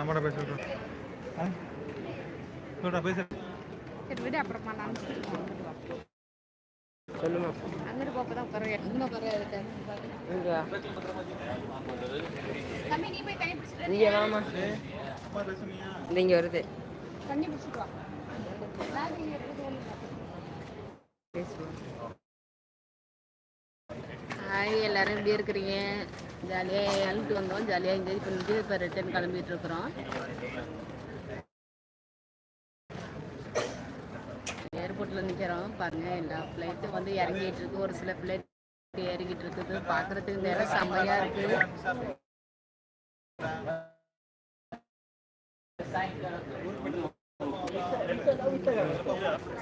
சொல்கிறேன் அம்மாட்ட போய் சொல்கிறேன் சொல்கிறேன் பேச. சரி விடு அப்புறமா நான். சொல்லுமா. அங்கிட்டு போப்போ தான் குறைய இன்னும் இங்க போய் தண்ணி பிடிச்சிட்டு வாமா இந்த இங்க வருது. தண்ணி வா. ஹாய் எல்லாரும் எப்படி இருக்கிறீங்க? ஜாலியாக அழுட்டு வந்தோம். ஜாலியாக என்ஜாய் பண்ணிட்டு இப்போ ரிட்டர்ன் கிளம்பிட்டு இருக்கிறோம். ஏர்போர்ட்டில் நிற்கிறோம் பாருங்க எல்லா ஃப்ளைட்டும் வந்து இறங்கிட்டு இருக்கு. ஒரு சில ஃப்ளைட் இறங்கிட்டு இருக்குது. பார்க்குறதுக்கு இந்த செம்மையாக இருக்குது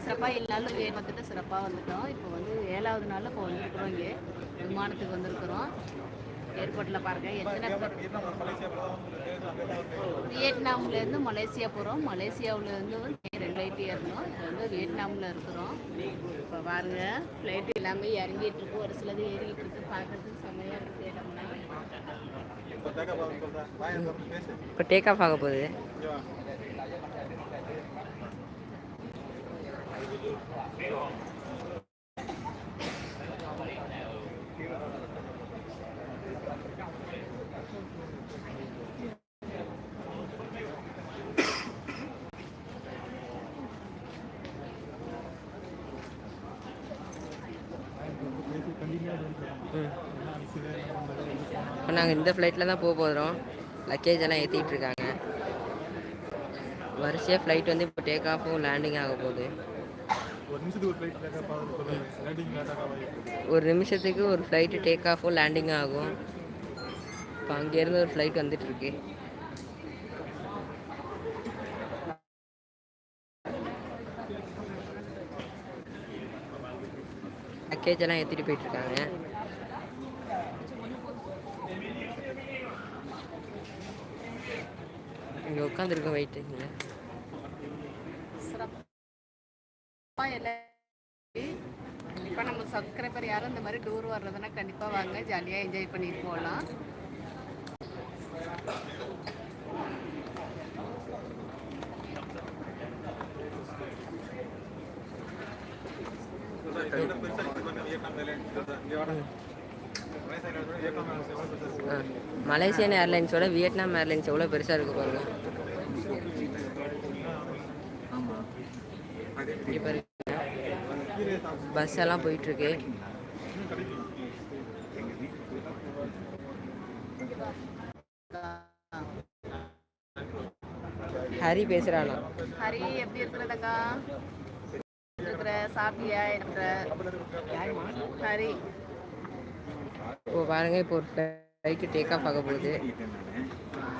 சிறப்பாக எல்லாரும் வே- வந்துட்டு சிறப்பாக வந்துட்டோம். இப்போ வந்து ஏழாவது நாளில் இப்போ வந்திருக்கிறோம் இங்கே. விமானத்துக்கு வந்திருக்கிறோம். ஏர்போர்ட்டில் பாருங்க. எத்தனை வியட்நாம்லேருந்து மலேசியா போகிறோம் மலேசியாவிலேருந்து ரெண்டு ஃப்ளைட் ஏறணும். இப்போ வந்து வியட்நாமில் இருக்கிறோம். இப்போ பாருங்க ஃப்ளைட் எல்லாமே இறங்கிட்டு இருக்கு. ஒரு சிலது ஏறிக்கிட்டு இருக்கு. பார்க்கறதுக்கு செம்மையாக இருக்குது இடம்லாம். இப்போ டேக் ஆஃப் ஆக போகுது? நாங்கள் இந்த ஃப்ளைட்டில் தான் போக போகிறோம் லக்கேஜ் எல்லாம் ஏற்றிட்டு இருக்காங்க. வரிசையாக ஃப்ளைட் வந்து இப்போ டேக் ஆஃபும் லேண்டிங் ஆக போகுது. ஒரு நிமிஷத்துக்கு ஒரு ஃப்ளைட்டு டேக் ஆஃபும் லேண்டிங் ஆகும் இப்போ அங்கேருந்து ஒரு ஃப்ளைட் வந்துட்டு இருக்கு. லக்கேஜ் எல்லாம் ஏற்றிட்டு போயிட்டு இங்கே உட்காந்துருக்கோம் வெயிட்டிங்கில் கண்டிப்பாக நம்ம சப்ஸ்கிரைபர் யாரும் இந்த மாதிரி டூர் வர்றதுன்னா கண்டிப்பாக வாங்க. ஜாலியாக என்ஜாய் பண்ணிட்டு போகலாம் மலேசியன் ஏர்லைன்ஸோட வியட்நாம் ஏர்லைன்ஸ் எவ்வளோ பெருசாக இருக்கு பாருங்க. இங்கே பாருங்க பஸ் எல்லாம் போயிட்டு இருக்கு ஹரி பேசுறானா? ஹரி எப்படி இருக்கிறதக்கா இருக்கிற சாப்பிட்டியா? இருக்கிற ஹரி. இப்போ பாருங்க இப்போ ஒரு ஃப்ளைட்டு டேக் ஆஃப் ஆக போகுது.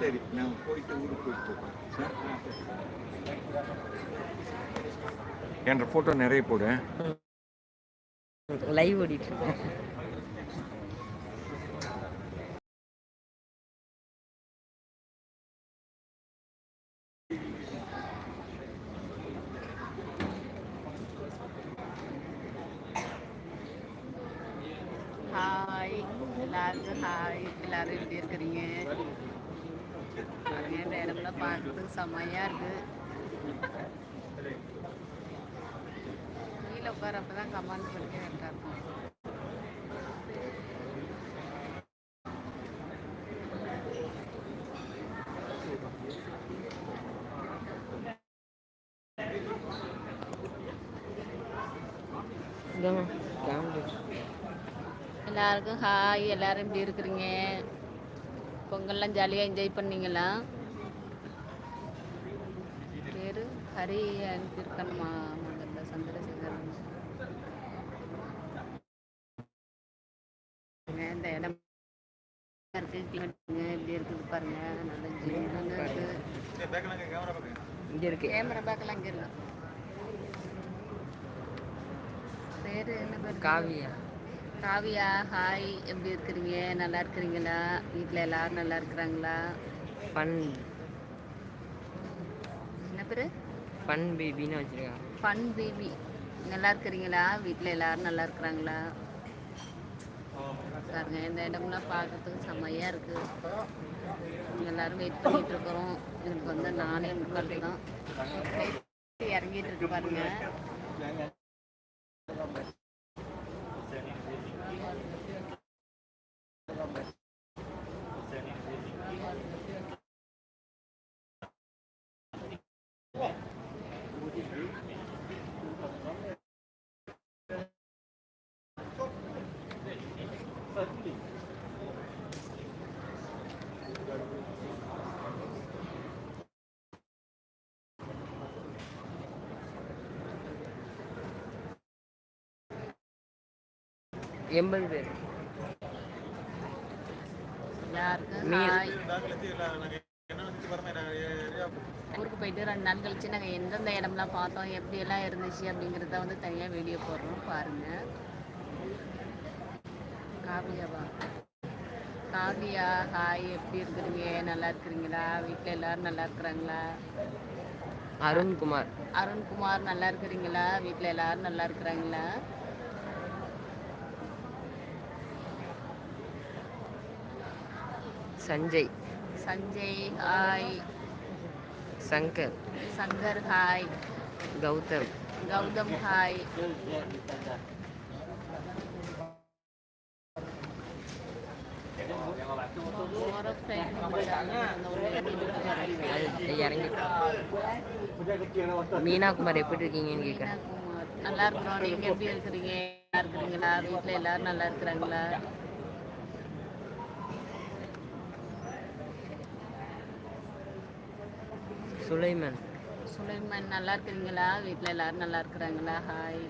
சரி நான் போயிட்டு ஊருக்கு போயிட்டு என்ற ஃபோட்டோ நிறைய போடு. லைவ் ஓடிட்டு ஹாய் எல்லாருக்கும் ஹாய் எல்லாரும் எப்படி இருக்கிறீங்க? பாருங்க இந்த இடம்லாம் பார்க்கறதுக்கு செம்மையாக இருக்கு. கீழே உட்காரப்ப தான் கமாண்ட் படிக்க கரெக்டாக இருக்கும். எல்லாருக்கும் ஹாய் எல்லாரும் எப்படி இருக்கிறீங்க? பொங்கல்லாம் ஜாலியாக என்ஜாய் பண்ணீங்களா? பேர் ஹரி அனுப்பியிருக்கணுமா இந்த இடம் இருக்கு பண்ணுங்க. எப்படி இருக்குது பாருங்க. நல்ல ஜில்லுன்னு இருக்கு. இங்க இருக்கு. கேமரா பேக்கெல்லாம் இங்கே இருக்கு பேர் என்ன பேர்? காவியா. காவியா ஹாய் எப்படி இருக்கிறீங்க? நல்லா இருக்கிறீங்களா? வீட்டில் எல்லாரும் நல்லா இருக்கிறாங்களா? ஃபன் என்ன பேர்? ஃபன் பேபின்னு வச்சிருக்காங்க. Fun baby. நல்லா இருக்கிறீங்களா? வீட்டில் எல்லாரும் நல்லா இருக்கிறாங்களா? பாருங்க இந்த இடம்லாம் பார்க்கறதுக்கு செம்மையாக இருக்குது எல்லாரும் வெயிட் பண்ணிட்டு இருக்கிறோம். எனக்கு வந்து நானே முக்கால் தான். இறங்கிட்டு இருக்கு பாருங்க எண்பது பேர் எல்லாருக்கும் மீன். ஹாய் நாங்கள் நாங்கள் என்ன நினச்சி வரமே நாங்கள் ஏரியா ஊருக்கு போயிட்டு ரெண்டு நாள் கழிச்சு நாங்கள் எந்தெந்த இடம்லாம் பார்த்தோம் எப்படியெல்லாம் இருந்துச்சு அப்படிங்கிறத வந்து தனியாக வீடியோ போடுறோம். பாருங்கள் காவியாவா? காவியா ஹாய். எப்படி இருக்கிறீங்க? நல்லா இருக்கிறீங்களா? வீட்டில் எல்லாரும் நல்லா இருக்கிறாங்களா? அருண்குமார். அருண்குமார் நல்லா இருக்கிறீங்களா? வீட்டில் எல்லாரும் நல்லா இருக்கிறாங்களா? Sanjay. Sanjay hi. Shankar. Shankar hi. Gautham. Gautham hi. இறங்கி மீனாகுமார் எப்படி இருக்கீங்கன்னு கேட்குறேன். நல்லா இருக்கிறோம். நீங்க எப்படி இருக்கிறீங்க? நல்லா இருக்கிறீங்களா? வீட்ல எல்லாரும் நல்லா இருக்கிறாங்களா? சுலைமன். சுலைமன் நல்லா இருக்கிறீங்களா வீட்ல எல்லாரும் நல்லா இருக்கிறாங்களா? ஹாய்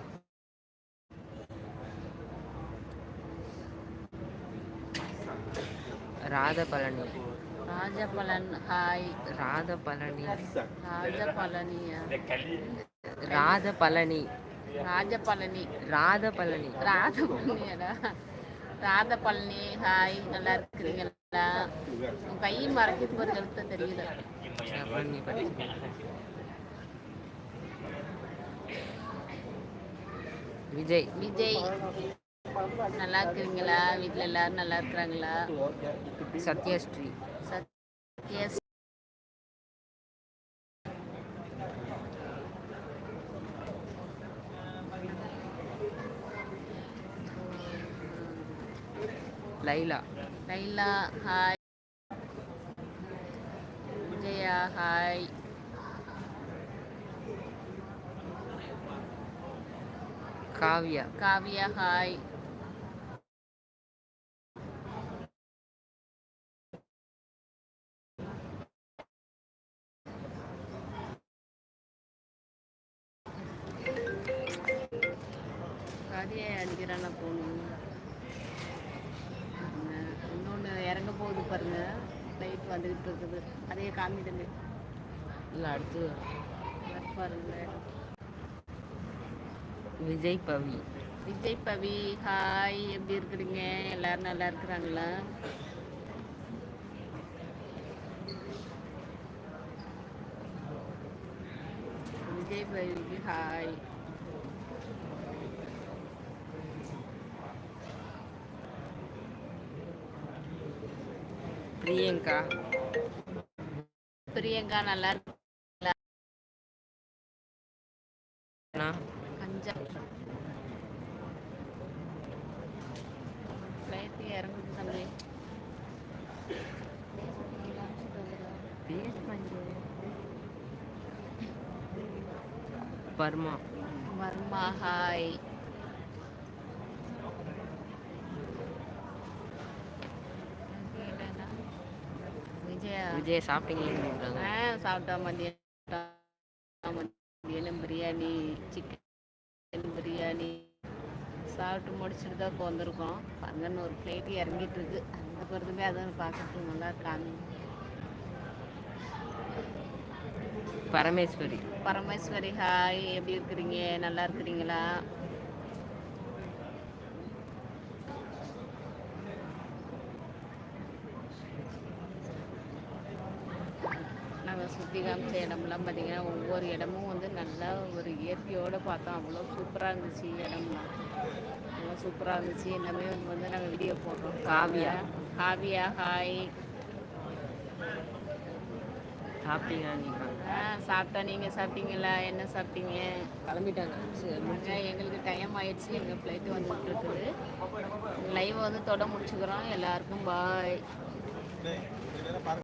ராதபழனி ராஜபலன் ஹாய் ராதபழனி ராஜபழனியா? ராதபழனி ராஜபழனி. ராதபழனி ராதபழனியாடா ராதபழனி ஹாய் நல்லா இருக்கிறீங்களா? உன் கை மறைக்கிறது ஒரு எழுத்து தெரியல பழனி விஜய். விஜய். நல்லா இருக்கிறீங்களா? வீட்ல எல்லாரும் நல்லா இருக்கிறாங்களா? Sathyasri. Sathya Laila. Laila hi Vijaya hi Kavya Kavya hi காதியை அடிக்கிறான போகணும் இன்னொன்று இறங்க போகுது பாருங்க. ஃப்ளைட் வந்துக்கிட்டு இருக்குது. அதையே காமிடுங்க இல்லை அடுத்து. பாருங்க. விஜய் பவி. விஜய் பவி ஹாய் எப்படி இருக்கிறீங்க? எல்லாரும் நல்லா இருக்கிறாங்களா? விஜய் பவிக்கு ஹாய். பிரியங்கா. பிரியங்கா நல்லா இருக்கீங்களா அண்ணா, அஞ்சா ஃப்ளைட் இறங்குது தம்பி பர்மா வர்மா ஹாய் விஜயா. கேட்குறாங்க ஆ சாப்பிட்டா மதியம் மதியானம் பிரியாணி சிக்கன் பிரியாணி. சாப்பிட்டு முடிச்சுட்டு தான் இப்போ வந்திருக்கோம். பாருங்கன்னு ஒரு பிளேட் இறங்கிட்டு இருக்கு. அந்த பொறுத்துமே அதான் பார்க்கறதுக்கு நல்லா காமி பரமேஸ்வரி. பரமேஸ்வரி ஹாய் எப்படி இருக்கிறீங்க? நல்லா இருக்கிறீங்களா? நாங்கள் சுற்றி காமிச்ச இடம்லாம் பார்த்தீங்கன்னா ஒவ்வொரு இடமும் வந்து நல்லா ஒரு இயற்கையோடு பார்த்தோம். அவ்வளோ சூப்பராக இருந்துச்சு இடம்லாம். நல்லா சூப்பராக இருந்துச்சு. எல்லாமே வந்து நாங்கள் வீடியோ போடுறோம் காவியா. காவியா ஹாய் சாப்பிட்டீங்களா நீங்கள் ஆ சாப்பிட்டோம் நீங்கள் சாப்பிட்டீங்களா என்ன சாப்பிட்டீங்க? கிளம்பிட்டாங்க. எங்களுக்கு டைம் ஆயிடுச்சு. எங்கள் ஃப்ளைட்டு வந்துட்டு இருக்குது லைவ் வந்து தொட முடிச்சுக்கிறோம். எல்லாருக்கும் பாய்